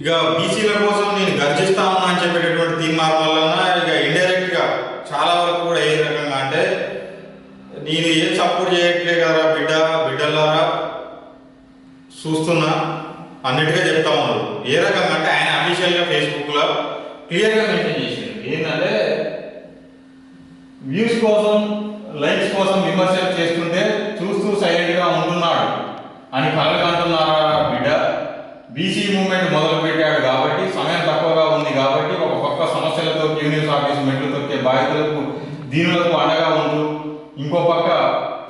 ఇక బీసీల కోసం నేను గర్జిస్తా ఉన్నా అని చెప్పేటటువంటి తీర్మానం వలన ఇక ఇండైరెక్ట్గా చాలా వరకు కూడా ఏ రకంగా అంటే నేను ఏం సపోర్ట్ చేయట్లే కదా బిడ్డ బిడ్డలారా? చూస్తున్నా. అన్నిటిగా చెప్తా ఉన్నారు ఏ రకంగా అంటే ఆయన అఫీషియల్గా ఫేస్బుక్లో క్లియర్గా మెన్షన్ చేసింది ఏంటంటే వ్యూస్ కోసం లైక్స్ కోసం విమర్శలు చేస్తుంటే చూస్తూ సైలెంట్గా ఉంటున్నాడు అని కలగంటున్నారా బీసీ మూవ్మెంట్ మొదలుపెట్టాడు కాబట్టి సమయం తక్కువగా ఉంది కాబట్టి ఒక పక్క సమస్యలతో క్యూనియస్ ఆఫీస్ మెట్లు తొక్కే బాధితులకు దీనులకు అండగా ఉంటూ ఇంకో పక్క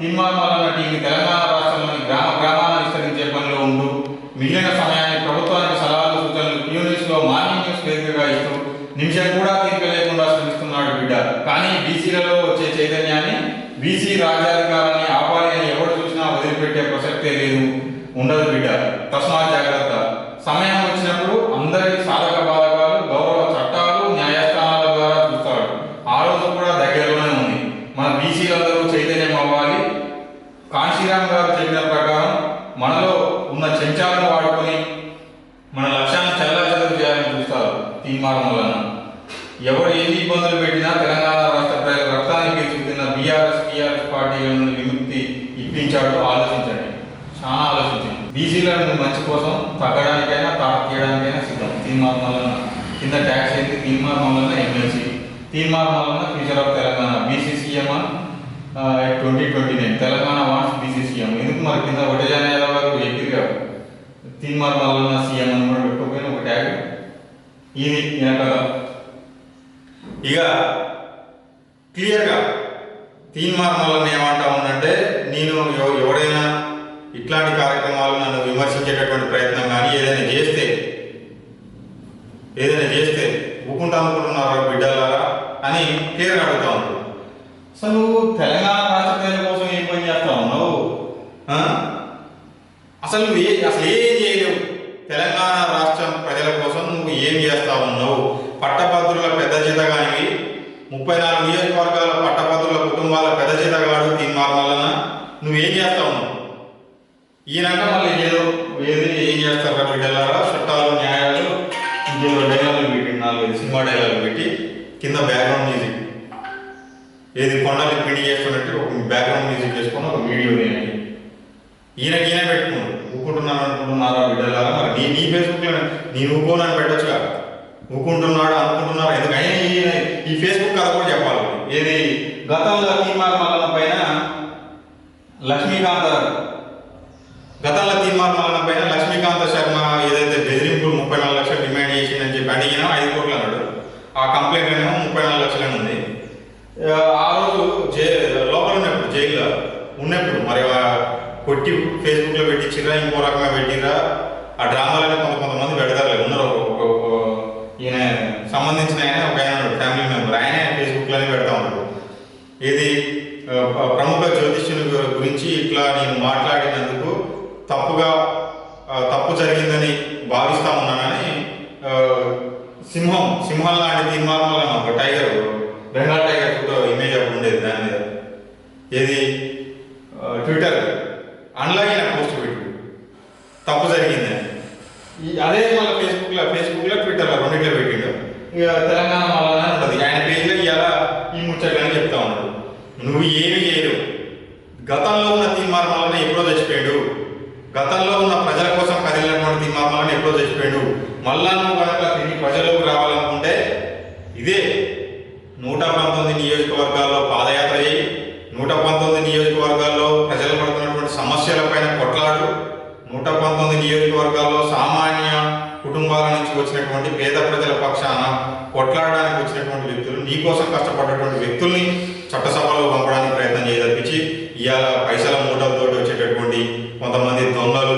తీర్మానాల టీవీ తెలంగాణ రాష్ట్రంలోని గ్రామ గ్రామాలను విస్తరించే పనిలో ఉంటూ మిగిలిన సమయాన్ని ప్రభుత్వానికి సలహాలు సూచనలు క్యూనియస్లో మార్నింగ్ న్యూస్ పేరుగా ఇస్తూ నిమిషం కూడా తీరిక లేకుండా శ్రమిస్తున్నాడు బిడ్డ. కానీ బీసీలలో వచ్చే చైతన్యాన్ని బీసీ రాజ్యాధికారాన్ని ఆపాలి అని ఎవరు చూసినా వదిలిపెట్టే ప్రసక్తే లేదు. ఉండదు బిడ్డ. తస్మాత్ జాగ్రత్త. సమయం వచ్చినప్పుడు అందరి సాధక బాధకాలు గౌరవ చట్టాలు న్యాయస్థానాల ద్వారా చూస్తాడు. ఆ రోజు కూడా దగ్గరలోనే ఉంది. మన బీసీలందరూ చైతన్యం అవ్వాలి. కాశీరామ్ గారు చెప్పిన ప్రకారం మనలో ఉన్న చెంచాలను వాడుకొని మన లక్ష్యాన్ని చల్లాచెదరు చేయాలని చూస్తారు తీర్మానం వలన ఎవరు ఎన్ని ఇబ్బందులు పెట్టినా తెలంగాణ రాష్ట్ర ప్రజల రక్తానికి పీల్చుకున్న బీఆర్ఎస్ టీఆర్ఎస్ పార్టీల నుండి విముక్తి ఇప్పించాడు ఆలోచించండి. చాలా ఆలోచించండి బీసీలను మంచి కోసం తగ్గడానికైనా తాట తీయడానికైనా సిద్ధం తీర్మానం వలన కింద ట్యాక్స్ అయితే తీర్మానం వలన ఎమ్మెల్సీ. తీర్మానం వలన future of Telangana. BCCM twenty twenty nine. Telangana Vance BCCM ఎందుకు మరి కింద వడ్డజాన యాదవ్ గారు ఎక్కిరిగా తీర్మానం వలన సీఎం అని కూడా పెట్టుకోపోయిన ఒక ట్యాగ్. ఇది వెనకాల. ఇక క్లియర్గా తీర్మానం వలన ఏమంటా ఉందంటే నేను ఎవ- ఎవరైనా ఇట్లాంటి కార్యక్రమాలు నన్ను విమర్శించేటటువంటి ప్రయత్నం కానీ ఏదైనా చేస్తే ఏదైనా చేస్తే ఒప్పుకుంటా అనుకుంటున్నారా బిడ్డలారా అని పేరు అడుగుతా ఉంది అసలు నువ్వు తెలంగాణ రాష్ట్ర ప్రజల కోసం ఏం పని చేస్తా ఉన్నావు? అసలు నువ్వు ఏ అసలు ఏం చేయలేవు? తెలంగాణ రాష్ట్రం ప్రజల కోసం నువ్వు ఏం చేస్తా ఉన్నావు? పట్టభద్రుల పెద్ద జీతగానివి ముప్పై నాలుగు నియోజకవర్గాల పట్టభద్రుల కుటుంబాల పెద్ద జీతగాడు తీర్మానం వలన నువ్వేం చేస్తా ఉన్నావు? ఈయనంటే మళ్ళీ ఏదో ఏది ఏం చేస్తారు బిడ్డలారా? చట్టాలు న్యాయాలు ఇందులో సినిమా డైలాగ్ పెట్టి కింద బ్యాక్గ్రౌండ్ మ్యూజిక్ ఏది కొండలు పిండి చేస్తున్నట్టు ఒక బ్యాక్గ్రౌండ్ మ్యూజిక్ చేసుకొని ఒక వీడియో నేను ఈయన ఈయన పెట్టుకున్నాడు. ఊకుంటున్నాను అనుకుంటున్నారా బిడ్డలాగా మరి నీ నీ ఫేస్బుక్లో నేను ఊకోనని పెట్టొచ్చుగా. ఊకుంటున్నాడు అనుకుంటున్నారా? ఎందుకని ఈయన ఈ ఫేస్బుక్ కథ కూడా చెప్పాలి. ఏది గతంలో తీర్మానం పైన లక్ష్మీకాంత గతంలో తీర్మానం పైన లక్ష్మీకాంత శర్మ ఏదైతే బెదిరింపులు ముప్పై నాలుగు లక్షలు డిమాండ్ చేసిందని చెప్పి అడిగినా ఐదు ఆ కంప్లైంట్ ఏమో ముప్పై నాలుగు లక్షలే ఉంది. ఆ, రోజు జై లోపల ఉన్నప్పుడు జైల్లో ఉన్నప్పుడు మరి కొట్టి ఫేస్బుక్లో పెట్టించిరా ఇంకో రకంగా పెట్టిరా ఆ డ్రామాలని కొంత కొంతమంది పెడతారు ఉన్నారు ఒక- ఈయన సంబంధించిన ఆయన ఒక ఆయన ఫ్యామిలీ మెంబర్ ఆయన ఫేస్బుక్లోనే పెడతా ఉన్నాడు. ఇది ప్రముఖ జ్యోతిష్యుని గురించి ఇట్లా నేను మాట్లాడినందుకు తప్పుగా తప్పు జరిగిందని భావిస్తా ఉన్నానని సింహం సింహం లాంటిది తీర్మానం ఒక tiger Bengal tiger photo image అప్పుడు ఉండేది దాని మీద. ఏది? ట్విట్టర్ అన్లాగిన పోస్ట్ పెట్టు. తప్పు జరిగిందని. అదే మళ్ళీ ఫేస్బుక్లో ఫేస్బుక్లో ట్విట్టర్లో రెండింటిలో పెట్టిండు. ఇక తెలంగాణ మళ్ళీ ఉంటుంది ఆయన పేజ్లో ఇలా ఈ ముచ్చట్లని చెప్తా ఉన్నాడు. నువ్వు ఏమి చేయరు గతంలో ఉన్న తీర్మానాలను ఎప్పుడో చచ్చిపోయాడు గతంలో ఉన్న ప్రజల కోసం కదిలినటువంటి తీర్మానాలను ఎప్పుడో చచ్చిపోయాడు మళ్ళా నువ్వు కనుక తిరిగి ప్రజలకు రావాలనుకుంటే ఇదే నూట పంతొమ్మిది నియోజకవర్గాల్లో పాదయాత్ర చేయి నూట పంతొమ్మిది నియోజకవర్గాల్లో ప్రజలు పడుతున్నటువంటి సమస్యలపైన కొట్లాడు నూట పంతొమ్మిది నియోజకవర్గాల్లో సామాన్య కుటుంబాల నుంచి వచ్చినటువంటి పేద ప్రజల పక్షాన కొట్లాడడానికి వచ్చినటువంటి వ్యక్తులు నీకోసం కష్టపడ్డటువంటి వ్యక్తుల్ని చట్టసభలో పంపడానికి ప్రయత్నం చేయదప్పించి ఇవాళ పైసల మూటలతో వచ్చేటటువంటి కొంతమంది దొంగలు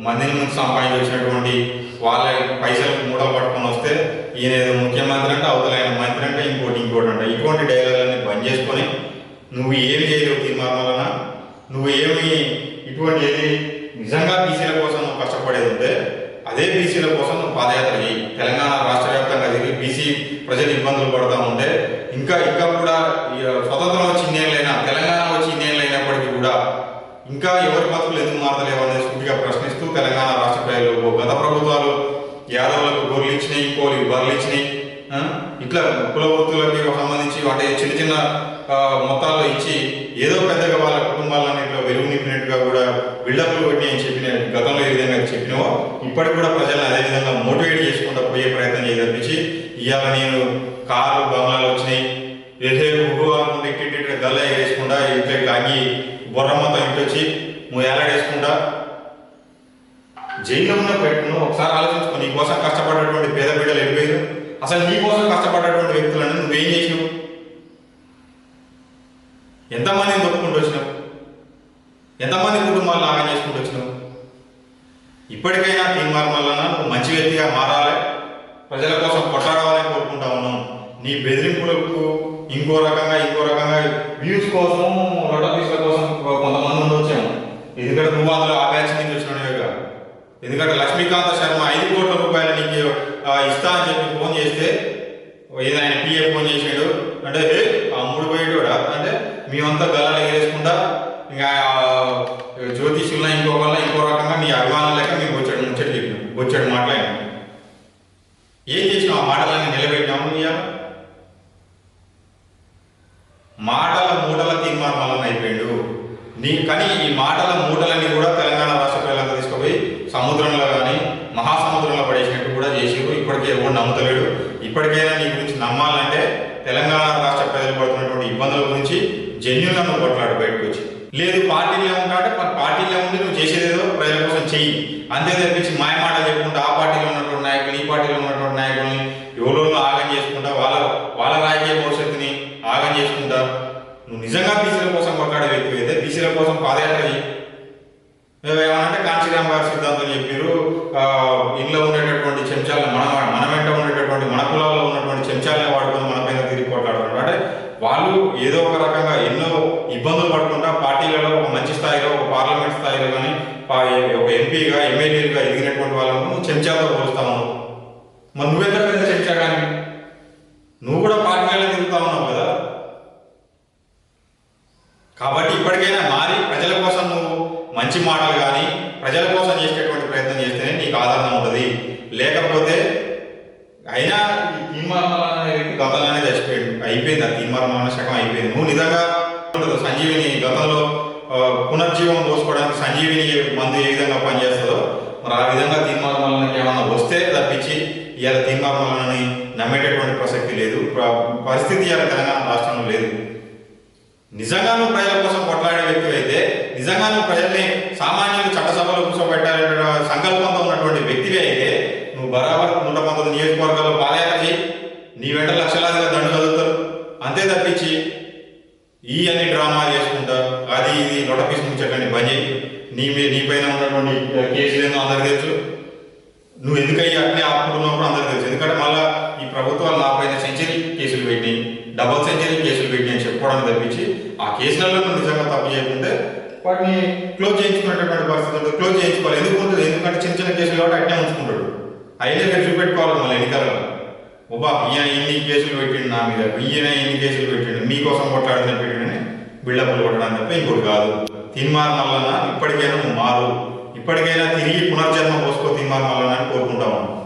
మందిని ముందు సంపాదించి వచ్చినటువంటి వాళ్ళ పైసలు మూటలు పట్టుకొని వస్తే ఈయన ఏదో ముఖ్యమంత్రి అంటే అవతల ఆయన మంత్రి అంటే ఇంకోటి ఇంకోటి అంటే ఇటువంటి డైలాగులన్నీ బంద్ చేసుకొని నువ్వు ఏమి చేయలేవు తీర్మానం వలన? నువ్వు ఏమి ఇటువంటి ఏది నిజంగా బీసీల కోసం నువ్వు కష్టపడేది ఉంటే అదే బీసీల కోసం నువ్వు పాదయాత్ర చేయి తెలంగాణ రాష్ట్ర వ్యాప్తంగా తిరిగి బీసీ ప్రజలు ఇబ్బందులు పడతా ఉంటే ఇంకా ఇంకా కూడా స్వతంత్రం వచ్చి ఇన్నేళ్ళైనా తెలంగాణ వచ్చి ఇన్నేళ్ళైనప్పటికీ కూడా ఇంకా ఎవరి బతుకులు ఎందుకు మారలేవు అనేది సూటిగా ప్రశ్నిస్తూ తెలంగాణ రాష్ట్ర ప్రజలు గత ప్రభుత్వాలు యాదవులకు గొర్రెలు ఇచ్చినాయి ఇంకోలు బర్రెలు ఇచ్చినాయి ఇట్లా కుల వృత్తులకి సంబంధించి అంటే చిన్న చిన్న మొత్తాల్లో ఇచ్చి ఏదో పెద్దగా వాళ్ళ కుటుంబాలని ఇట్లా వెలుగు నింపినట్టుగా కూడా బిల్డప్లు కొట్టి అని చెప్పిన గతంలో ఏ విధంగా చెప్పినావో ఇప్పటికి కూడా ప్రజలను అదే విధంగా మోటివేట్ చేసుకుంటూ పోయే ప్రయత్నం చేయదనిపించి ఇవాళ నేను కార్లు బంగ్లాలు వచ్చినాయి. ఏదే ఉగ్గు ఇట్టి గల్ల వేసుకుంటా ఇంట్లో అంగి బొర్ర మొత్తం ఇంటి వచ్చి నువ్వు వేలాడేసుకుంటా జైల్లో ఉన్న పెట్టును ఒకసారి ఆలోచించుకో నీ కోసం కష్టపడేటువంటి పేద బిడ్డలు వెళ్ళిపోయారు అసలు నీ కోసం కష్టపడేటువంటి వ్యక్తులను నువ్వేం చేసినావు? ఎంతమందిని దొక్కుకుంటూ వచ్చినాం ఎంతమంది కుటుంబాలు లాగా చేసుకుంటూ వచ్చినాం ఇప్పటికైనా తీర్మానం వలన నువ్వు మంచి వ్యక్తిగా మారాలి. ప్రజల కోసం కొట్లాడాలని కోరుకుంటా ఉన్నాం నీ బెదిరింపులకు ఇంకో రకంగా ఇంకో రకంగా వ్యూస్ కోసం రొటపీస్ల కోసం కొంతమంది ఉండొచ్చాము. ఎందుకంటే నువ్వు అందులో ఆ బ్యాచ్ నుంచి వచ్చినవే ఎందుకంటే లక్ష్మీకాంత శర్మ ఐదు కోట్ల రూపాయలు నీకు ఇస్తా అని చెప్పి ఫోన్ చేస్తే ఏదైనా ఆయన పిఏ ఫోన్ చేసాడు. అంటే ఆ మూడు పోయేటోడా మేమంతా గల్లాలు ఎగరేసుకుంటా ఇంకా ఆ, జ్యోతిష్యుల్లో ఇంకో వల్ల ఇంకో రకంగా నీ అభిమానం లేక మేము వచ్చాడు ముచ్చట చెప్పినాం వచ్చాడు మాట్లాడినాం. ఏం చేసినావు ఆ మాటలన్నీ నిలబెట్టినాము ఇవాళ మాటల మూటల తీర్మానం వలన అయిపోయాడు. నీ కానీ ఈ మాటల మూటలన్నీ కూడా తెలంగాణ రాష్ట్ర ప్రజలంతా తీసుకుపోయి సముద్రంలో కానీ మహాసముద్రంలో పడేసినట్టు కూడా చేసిరు ఇప్పటికే ఎవరు నమ్ముతలేడు. ఇప్పటికైనా నీ గురించి నమ్మాలంటే తెలంగాణ రాష్ట్ర ప్రజలు పడుతున్నటువంటి ఇబ్బందుల గురించి జెన్యున్గా నువ్వు కొట్లాడు బయటకు వచ్చి. లేదు పార్టీలో ఉంటాడు పార్టీలో ఉండి నువ్వు చేసేదేదో ప్రజల కోసం చెయ్యి. అంతే తప్పించి మాయమాట చెప్పుకుంటా ఆ పార్టీలో ఉన్నటువంటి నాయకులు ఈ పార్టీలో ఉన్నటువంటి నాయకుల్ని ఎవరో ఆగం చేసుకుంటా వాళ్ళ వాళ్ళ రాజకీయ భవిష్యత్తుని ఆగం చేసుకుంటా. నువ్వు నిజంగా బీసీల కోసం కొట్లాడే వ్యక్తి అయితే బీసీల కోసం పాదయాత్ర చెయ్యి. ఏమనంటే కాంచీరామ్ గారి సిద్ధాంతం చెప్పారు ఇంట్లో ఉండేటటువంటి చెంచాలను మన మన వెంట ఉండేటటువంటి మన కులాల్లో ఉన్నటువంటి చెంచాలని వాడుకుని వాళ్ళు ఏదో ఒక రకంగా ఎన్నో ఇబ్బందులు పడకుండా పార్టీలలో ఒక మంచి స్థాయిలో ఒక పార్లమెంట్ స్థాయిలో కానీ ఒక ఎంపీగా ఎమ్మెల్యేలుగా ఎదిగినటువంటి వాళ్ళను చెంచాతో చెంచాలతో పోలుస్తా ఉన్నావు మరి నువ్వెంత పెద్ద చెంచా కానీ నువ్వు కూడా పార్టీలలో తిరుగుతా ఉన్నావు కదా. కాబట్టి ఇప్పటికైనా మారి ప్రజల కోసం నువ్వు మంచి మాటలు కానీ ప్రజల కోసం చేసేటువంటి ప్రయత్నం చేస్తేనే నీకు ఆదరణ ఉంటుంది. లేకపోతే అయినా అయిపోయింది ఆ తీర్మానం శకం అయిపోయింది. నువ్వు నిజంగా సంజీవిని గతంలో పునర్జీవం పోసుకోవడానికి సంజీవిని మందు ఏ విధంగా పనిచేస్తుందో మరి ఆ విధంగా తీర్మానం ఏమన్నా వస్తే తప్పించి ఇవాళ తీర్మానాలని నమ్మేటటువంటి ప్రసక్తి లేదు. పరిస్థితి ఇవాళ తెలంగాణ రాష్ట్రంలో లేదు. నిజంగా నువ్వు ప్రజల కోసం కొట్లాడే వ్యక్తి అయితే నిజంగా నువ్వు ప్రజల్ని సామాన్యులు చట్టసభలో కూర్చోబెట్టాలనే సంకల్పంతో ఉన్నటువంటి వ్యక్తివి అయితే నువ్వు బరాబర్ నూట పంతొమ్మిది నియోజకవర్గాల్లో పాదయాత్ర చేయి నీ వెంట లక్షలాదిగా దండు కదులుతారు అంతే తప్పించి ఈ అన్ని డ్రామా చేసుకుంటా అది ఇది నోటపీస్ ముచ్చట్లని బంద్ చేయి నీ మీద నీ పైన ఉన్నటువంటి కేసులు ఏందో అందరికి తెలుసు. నువ్వు ఎందుకయ్యి అట్లే ఆపుకుంటున్నావు అందరికి అందరికీ తెలుసు. ఎందుకంటే మళ్ళా ఈ ప్రభుత్వాలు నా పైన సెంచరీ కేసులు పెట్టి డబల్ సెంచరీ కేసులు పెట్టి అని చెప్పుకోవడానికి తప్పించి ఆ కేసులలో నువ్వు నిజంగా తప్పు చేయకుంటే వాటిని క్లోజ్ చేయించుకునేటటువంటి పరిస్థితి ఉంటుంది. క్లోజ్ చేయించుకోవాలి. ఎందుకు ఉంటుంది? ఎందుకంటే చిన్న చిన్న కేసులు కాబట్టి అట్నే ఉంచుకుంటాడు. అయినా చూపెట్టుకోవాలి మళ్ళీ ఎన్నికలలో. ఒబ్బా ఈయన ఇన్ని కేసులు పెట్టిండు నా మీద? ఈయన ఇన్ని కేసులు పెట్టిండు? మీకోసం కొట్లాడుతున్న పెట్టిండని బిల్డప్లు కొట్టడం తప్ప ఇంకోటి కాదు. తిన్మార్ మల్లన్న ఇప్పటికైనా నువ్వు మారు. ఇప్పటికైనా తిరిగి పునర్జన్మ పోసుకో తిన్మార్ మల్లన్న అని కోరుకుంటాము